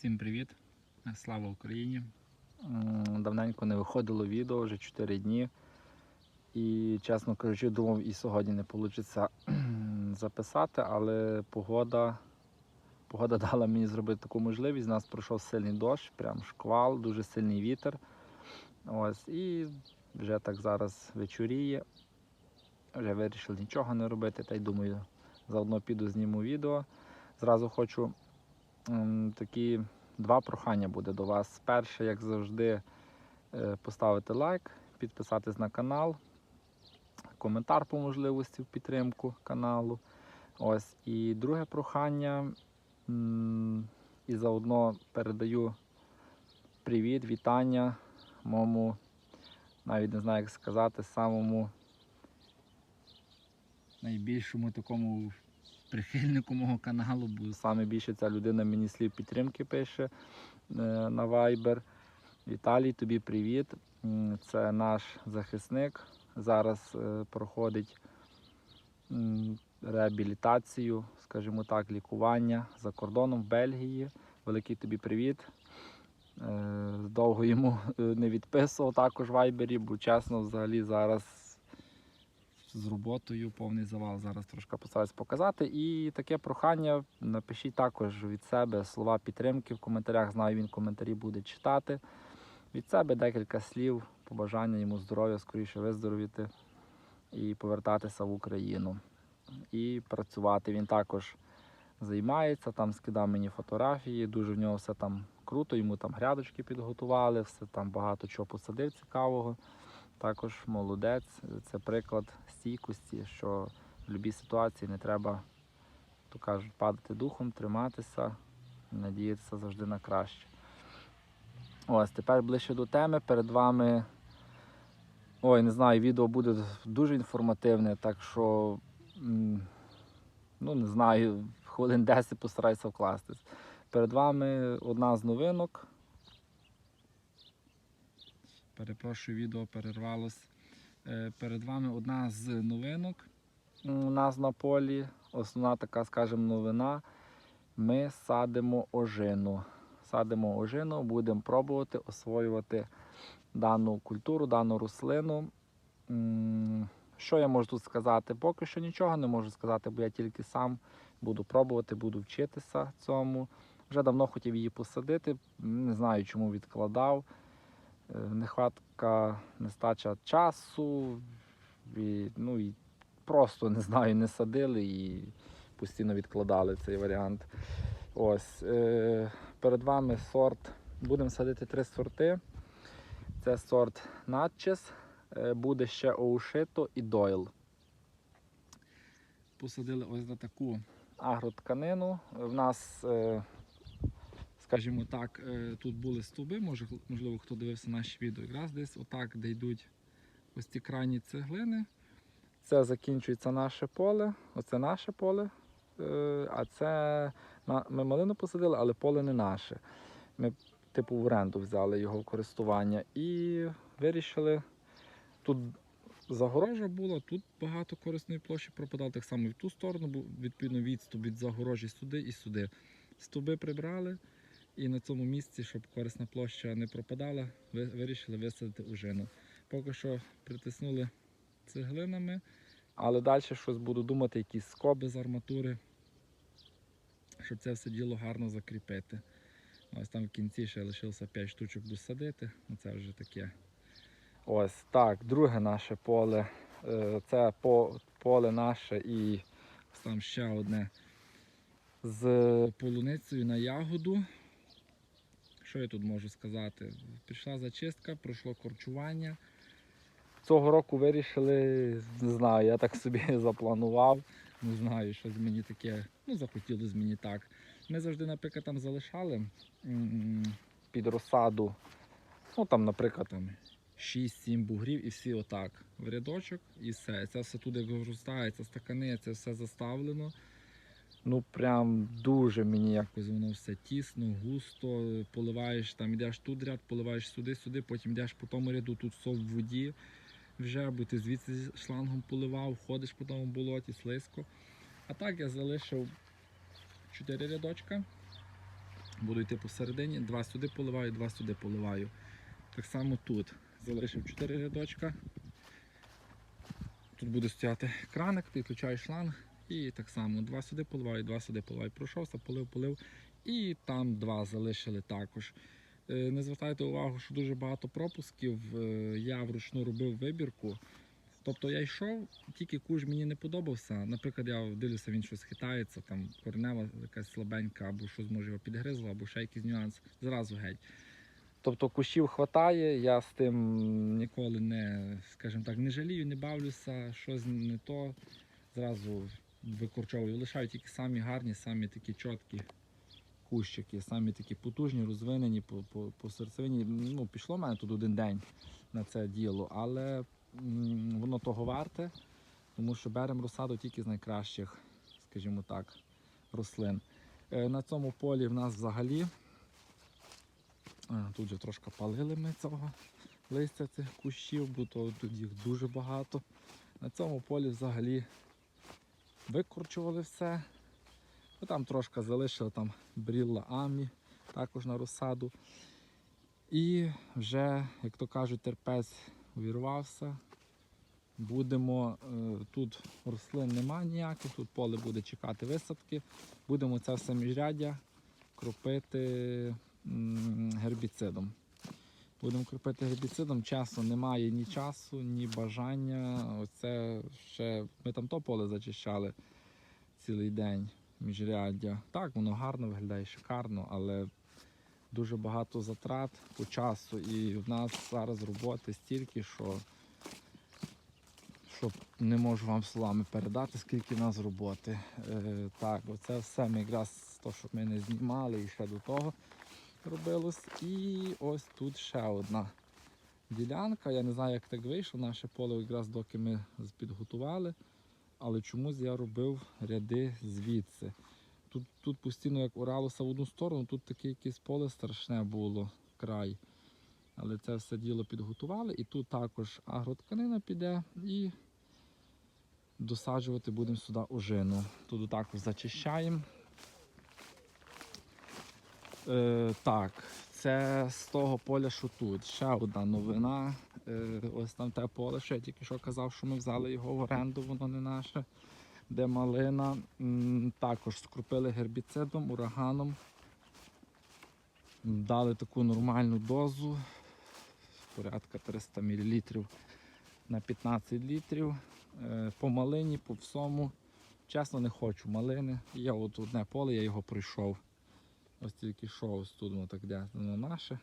Всім привіт! Слава Україні! Давненько не виходило відео, вже 4 дні. І, чесно кажучи, думав, і сьогодні не вийде записати, але погода, погода дала мені зробити таку можливість. У нас пройшов сильний дощ, прям шквал, дуже сильний вітер. Ось, і вже так зараз вечоріє. Вже вирішив нічого не робити, та й думаю, заодно піду зніму відео. Зразу хочу такі два прохання буде до вас. Перше, як завжди, е, поставити лайк, підписатись на канал, коментар по можливості в підтримку каналу. Ось. І друге прохання. І заодно передаю привіт, вітання моєму, навіть не знаю, як сказати, самому Найбільшому такому прихильнику мого каналу був Саме більше ця людина мені слів підтримки пише е, на Viber. Віталій, тобі привіт. Це наш захисник. Зараз е, проходить реабілітацію, скажімо так, лікування за кордоном в Бельгії. Великий тобі привіт. Е, Довго йому не відписував також в Вайбері, бо чесно, взагалі зараз з роботою, повний завал. Зараз трошки постараюсь показати. І таке прохання напишіть також від себе слова підтримки в коментарях. Знаю, він коментарі буде читати. Від себе декілька слів, побажання йому здоров'я, скоріше виздоровіти і повертатися в Україну. І працювати. Він також займається, там скидав мені фотографії, дуже в нього все там круто, йому там грядочки підготували, все там багато чого посадив цікавого. Також молодець. Це приклад стійкості, що в будь-якій ситуації не треба, то кажуть, падати духом, триматися, надіятися завжди на краще. Ось, тепер ближче до теми. Перед вами. Ой, не знаю, відео буде дуже інформативне, так що, ну не знаю, хвилин 10 постараюся вкластись. Перед вами одна з новинок. Перепрошую, відео перервалось. Е, Перед вами одна з новинок. У нас на полі. Основна така, скажімо, новина. Ми садимо ожину. Садимо ожину, будемо пробувати освоювати дану культуру, дану рослину. Що я можу тут сказати? Поки що нічого не можу сказати, бо я тільки сам буду пробувати, буду вчитися цьому. Вже давно хотів її посадити, не знаю, чому відкладав. Е, Нехватка, нестача часу, і, ну і просто не знаю, не садили і постійно відкладали цей варіант. Ось е, перед вами сорт. Будемо садити три сорти. Це сорт Натчес, е, буде ще Оушито і Дойл. Посадили ось на таку, Агротканину. В нас е, скажімо так, е, тут були стовби, може, можливо, хто дивився наші відео. Якраз десь отак, де йдуть ось ці крайні цеглини. це закінчується наше поле. Оце наше поле. Е, а це ми малину посадили, але поле не наше. Ми, типу, в оренду взяли його в користування і вирішили Тут загорожа була, тут багато корисної площі пропадало, так само і в ту сторону, бо відповідно відступ від загорожі сюди і сюди. Стовби прибрали, і на цьому місці, щоб корисна площа не пропадала, вирішили висадити ужину. Поки що притиснули цеглинами, Але далі щось буду думати, якісь скоби. без арматури, щоб це все діло гарно закріпити. Ось там в кінці ще лишилося 5 штучок досадити, ну це вже таке. Ось так, друге наше поле. Е, Це поле наше і Там ще одне з полуницею на ягоду. Що я тут можу сказати? Пішла зачистка, пройшло корчування. цього року вирішили, не знаю, я так собі запланував. Не знаю, що з мені таке. Ну, захотілося мені так. Ми завжди, наприклад, там залишали Під розсаду. ну там, наприклад, там 6-7 бугрів і всі отак в рядочок і все. Це все туди виростається, стакани, це все заставлено. Ну прям дуже мені Якось воно все тісно, густо, поливаєш, там йдеш тут ряд, поливаєш сюди, сюди, потім йдеш по тому ряду, тут все в воді вже, бо ти звідси шлангом поливав, ходиш по тому болоті, слизько. А так я залишив 4 рядочка. Буду йти посередині, два сюди поливаю, два сюди поливаю. Так само тут. Залишив 4 рядочка. Тут буде стояти краник, підключаю шланг і так само два сюди поливаю, два сюди поливаю. Пройшовся, полив, полив. І там два залишили також. Е, Не звертайте увагу, що дуже багато пропусків. Е, Я вручну робив вибірку. Тобто я йшов, тільки куш мені не подобався. Наприклад, я дивлюся, він щось хитається, там коренева якась слабенька, або щось може його підгризло, або ще якийсь нюанс. Зразу геть. Тобто кущів хватає, я з тим Ніколи не, скажімо так, не жалію, не бавлюся, щось не то. Зразу викорчовую. Лишаю тільки самі гарні, самі такі чіткі кущики, самі такі потужні, розвинені по, по, по серцевині. Ну, пішло в мене тут один день на це діло, але воно того варте, тому що беремо розсаду тільки з найкращих, скажімо так, рослин. Е, На цьому полі в нас взагалі а, Тут же трошки палили ми цього листя цих кущів, бо то тут їх дуже багато. На цьому полі взагалі викорчували все. Ну, Там трошки залишили там брілла амі, також на розсаду. І вже, як то кажуть, терпець увірвався. Будемо, е, тут рослин немає ніяких, тут поле буде чекати висадки. Будемо це все міжряддя кропити гербіцидом. Будемо кропити гербіцидом. Часу немає ні часу, ні бажання. Оце ще ми там то поле зачищали цілий день міжряддя. Так, воно гарно виглядає, шикарно, але дуже багато затрат по часу. І в нас зараз роботи стільки, що, що не можу вам словами передати, скільки в нас роботи. Е, так, оце все ми якраз то, що ми не знімали і ще до того робилось. І ось тут ще одна ділянка. Я не знаю, як так вийшло. Наше поле якраз доки ми підготували. Але чомусь я робив ряди звідси. Тут, тут постійно як оралося в одну сторону, тут таке якесь поле страшне було край. Але це все діло підготували. І тут також агротканина піде і досаджувати будемо сюди ожину. Тут також зачищаємо. Е, так, це з того поля, що тут. Ще одна новина. Е, ось там те поле, що я тільки що казав, що ми взяли його в оренду, воно не наше. Де малина. М, також скрупили гербіцидом, ураганом. Дали таку нормальну дозу. Порядка 300 мл на 15 літрів. Е, по малині, по всьому. Чесно, не хочу малини. Є от одне поле, я його пройшов. Ось тільки ось тут, воно так де наше.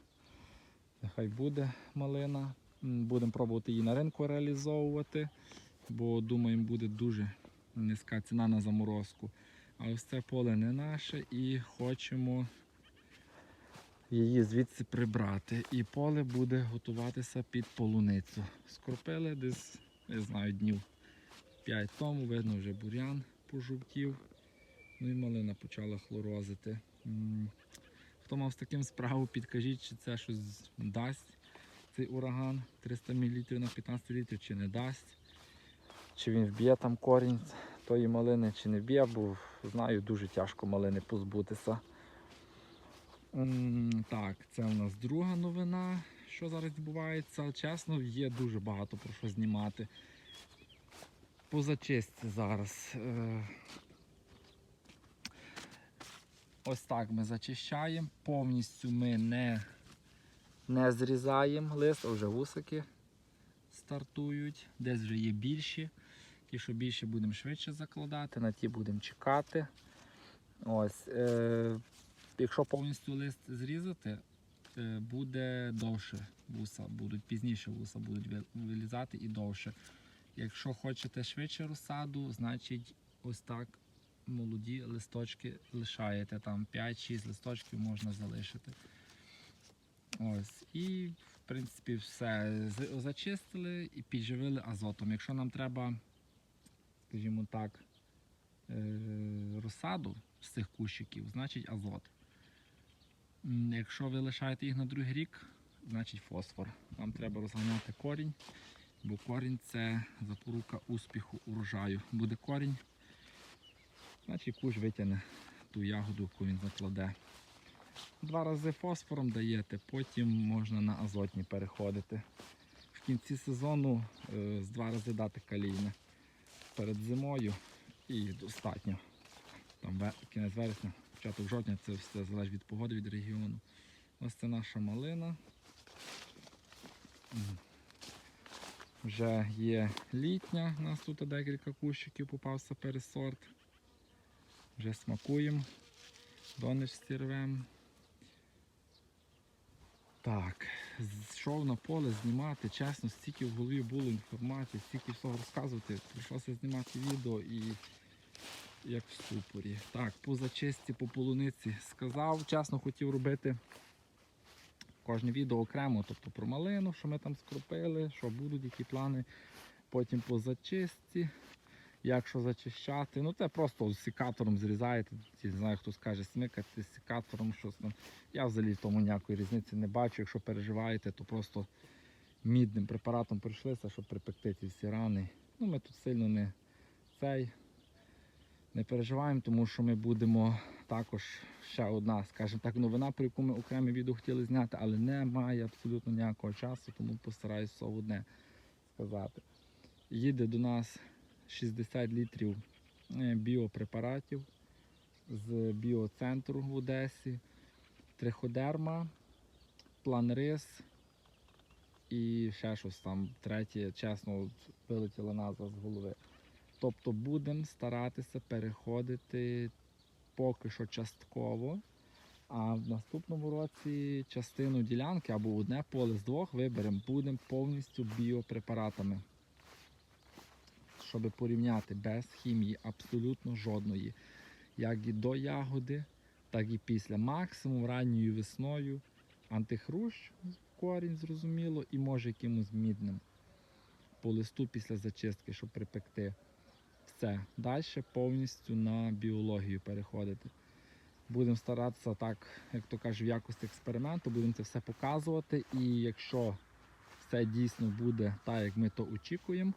Нехай буде малина. Будемо пробувати її на ринку реалізовувати, бо думаємо, буде дуже низька ціна на заморозку. А ось це поле не наше і хочемо її звідси прибрати. І поле буде готуватися під полуницю. Скропили десь, не знаю, днів 5 тому, видно, вже бур'ян пожовтів. Ну і малина почала хлорозити. Хто мав з таким справу, підкажіть, чи це щось дасть цей ураган 300 мл на 15 літрів, чи не дасть. чи він вб'є там корінь тої малини, чи не вб'є, бо знаю, дуже тяжко малини позбутися. Так, це у нас друга новина, що зараз відбувається. Чесно, є дуже багато про що знімати. Позачистці зараз. Ось так ми зачищаємо. Повністю ми не, Не зрізаємо лист, а вже вусики. стартують. Десь вже є більші. Ті, що більше, будемо швидше закладати. На ті будемо чекати. Ось, е, Якщо повністю лист зрізати, е, буде довше вуса, будуть пізніше вуса будуть ви- вилізати і довше. Якщо хочете швидше розсаду, значить ось так молоді листочки лишаєте. Там 5-6 листочків можна залишити. Ось. І в принципі все. Зачистили і підживили азотом. Якщо нам треба, скажімо так, е, розсаду з цих кущиків, значить азот. Якщо ви лишаєте їх на другий рік, значить фосфор. Вам треба розганяти корінь, бо корінь це запорука успіху урожаю. Буде корінь, значить кущ витягне ту ягоду, яку він закладе. два рази фосфором даєте, потім можна на азотні переходити. В кінці сезону е, з два рази дати калійне перед зимою і достатньо. Там кінець вересня, початок жовтня, це все залежить від погоди, від регіону. Ось це наша малина. Вже є літня, у нас тут декілька кущиків попався пересорт. Вже смакуємо, донечці рвемо. Так, йшов на поле знімати, чесно, стільки в голові було інформації, стільки всього розказувати. Прийшлося знімати відео і як в ступорі. Так, по зачисті, по полуниці сказав, чесно хотів робити кожне відео окремо, тобто про малину, що ми там скропили, що будуть, які плани. Потім по зачистці, як що зачищати. Ну це просто з секатором зрізаєте. Не знаю, хто скаже смикати з секатором, щось там. Я взагалі в тому ніякої різниці не бачу. Якщо переживаєте, то просто мідним препаратом прийшлися, щоб припекти ці всі рани. Ну, ми тут сильно не цей не переживаємо, тому що ми будемо також ще одна, скажімо так, новина, про яку ми окреме відео хотіли зняти, але немає абсолютно ніякого часу, тому постараюся одне сказати. Їде до нас 60 літрів е, біопрепаратів з біоцентру в Одесі, триходерма, планрис і ще щось там третє, чесно, от вилетіла назва з голови. Тобто будемо старатися переходити поки що частково, а в наступному році частину ділянки або одне поле з двох виберемо, будемо повністю біопрепаратами. Щоб порівняти без хімії абсолютно жодної. Як і до ягоди, так і після. Максимум ранньою весною антихрущ, корінь зрозуміло, і може якимось мідним по листу після зачистки, щоб припекти. Все. Далі повністю на біологію переходити. Будемо старатися так, як то кажуть, в якості експерименту, будемо це все показувати. І якщо все дійсно буде так, як ми то очікуємо,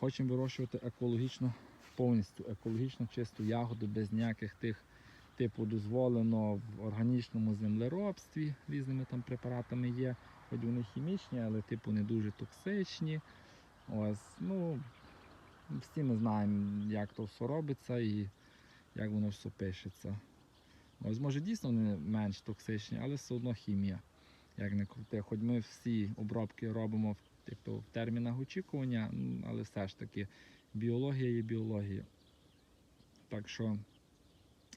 хочемо вирощувати екологічно, повністю екологічно чисту ягоду, без ніяких тих, типу, дозволено в органічному землеробстві різними там препаратами є. Хоч вони хімічні, але типу не дуже токсичні. Ось, ну, всі ми знаємо, як то все робиться і як воно все пишеться. Ось, може, дійсно вони менш токсичні, але все одно хімія, як не крути. Хоч ми всі обробки робимо в, типу, в термінах очікування, але все ж таки біологія є біологія. Так що,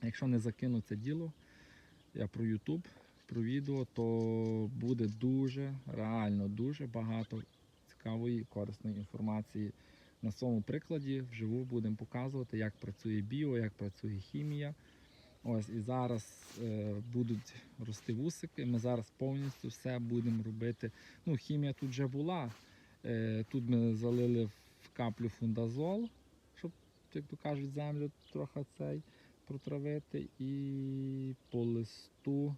якщо не закину це діло, я про YouTube, про відео, то буде дуже, реально дуже багато цікавої корисної інформації. На своєму прикладі вживу будемо показувати, як працює біо, як працює хімія. Ось і зараз е, будуть рости вусики. Ми зараз повністю все будемо робити. Ну, хімія тут вже була. Е, тут ми залили в каплю фундазол, щоб, як то кажуть, землю трохи цей протравити. І по листу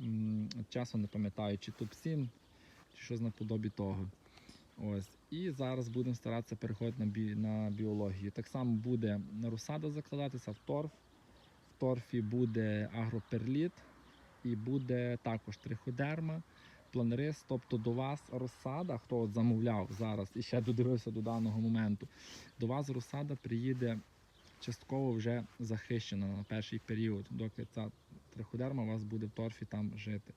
м, часом не пам'ятаю, чи топ-7, чи щось наподобі того. Ось. І зараз будемо старатися переходити на, бі... на біологію. Так само буде розсада закладатися в торф. Торфі буде агроперліт і буде також триходерма, планерис. Тобто до вас розсада, хто от замовляв зараз і ще додивився до даного моменту, до вас розсада приїде частково вже захищена на перший період, доки ця триходерма у вас буде в торфі там жити.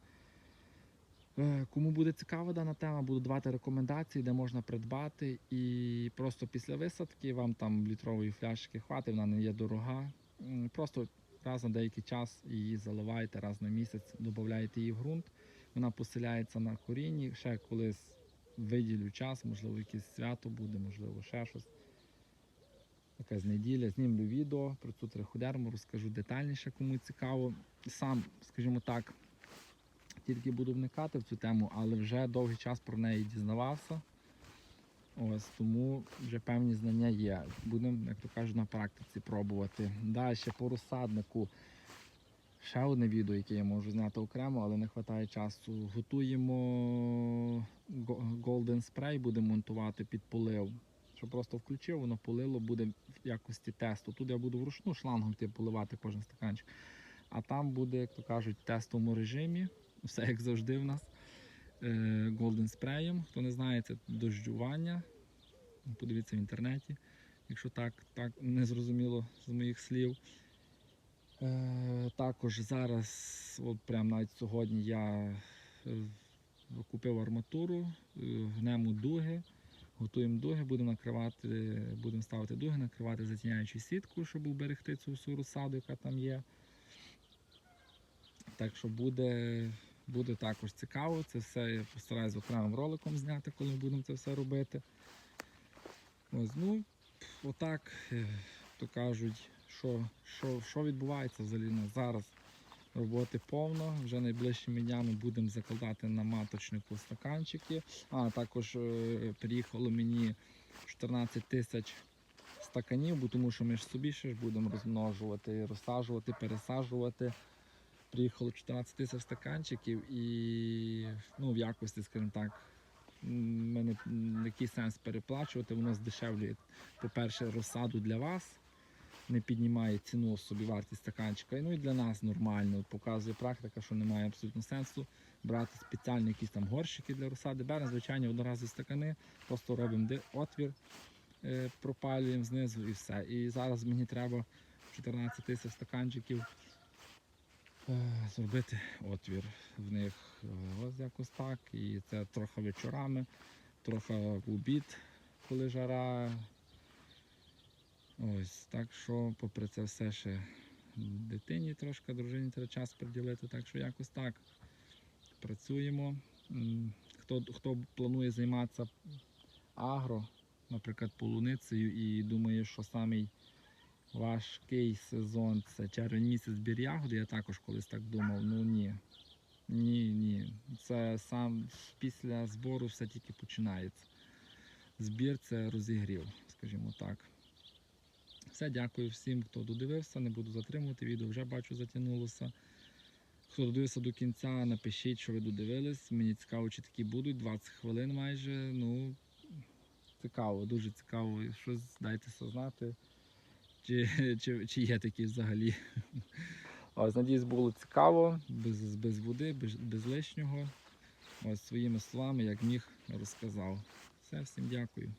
Е, Кому буде цікава дана тема, буду давати рекомендації, де можна придбати. І просто після висадки вам там літрової фляшки хватить, вона не є дорога. Просто раз на деякий час її заливаєте, раз на місяць додаєте її в ґрунт. Вона поселяється на корінні. Ще колись виділю час, можливо, якесь свято буде, можливо, ще щось. Якась неділя, знімлю відео про цю триходерму, розкажу детальніше, кому цікаво. Сам, скажімо так, тільки буду вникати в цю тему, але вже довгий час про неї дізнавався. Ось тому вже певні знання є. Будемо, як то кажуть, на практиці пробувати. Далі по розсаднику. Ще одне відео, яке я можу зняти окремо, але не вистачає часу. Готуємо Golden Spray, будемо монтувати під полив. Що просто включив, воно полило, буде в якості тесту. Тут я буду вручну шлангом типу, поливати кожен стаканчик. А там буде, як то кажуть, в тестовому режимі, все як завжди в нас. Е, Golden Spray. Хто не знає, це дождювання. Подивіться в інтернеті, якщо так, так не зрозуміло з моїх слів. Е, також зараз, от прямо навіть сьогодні, я е, купив арматуру, гнемо дуги, готуємо дуги, будемо накривати, будемо ставити дуги, накривати затіняючу сітку, щоб уберегти цю всю розсаду, яка там є. Так що буде, буде також цікаво. Це все я постараюсь окремим роликом зняти, коли ми будемо це все робити. Ось, ну, отак, е, то кажуть, що, що, що відбувається взагалі на зараз. Роботи повно. Вже найближчими днями будемо закладати на маточнику стаканчики. А також е, приїхало мені 14 тисяч стаканів, бо тому що ми ж собі ще ж будемо розмножувати, розсаджувати, пересаджувати. Приїхало 14 тисяч стаканчиків і ну, в якості, скажімо так, мене який сенс переплачувати, воно здешевлює, по-перше, розсаду для вас, не піднімає ціну собі вартість стаканчика. Ну і для нас нормально. Показує практика, що немає абсолютно сенсу брати спеціальні якісь там горщики для розсади. Беремо звичайні одноразові стакани, просто робимо отвір, е, пропалюємо знизу і все. І зараз мені треба 14 тисяч стаканчиків зробити отвір в них. Е, Ось якось так. І це трохи вечорами, трохи в обід, коли жара. Ось, так що, попри це все ще дитині трошки, дружині треба час приділити, так що якось так. Працюємо. Хто, хто планує займатися агро, наприклад, полуницею, і думає, що самий важкий сезон це червень місяць збір ягоди, я також колись так думав. Ну ні. Ні, ні. Це сам після збору все тільки починається. Збір це розігрів, скажімо так. Все, дякую всім, хто додивився. Не буду затримувати. Відео вже бачу затягнулося. Хто додивився до кінця, напишіть, що ви додивились. Мені цікаво, чи такі будуть. 20 хвилин майже. Ну, цікаво, дуже цікаво. Щось дайте знати. Чи, чи, чи є такі взагалі Ось, надіюсь, було цікаво. без, без води, без, без лишнього. Ось своїми словами, як міг, розказав. Все, всім дякую.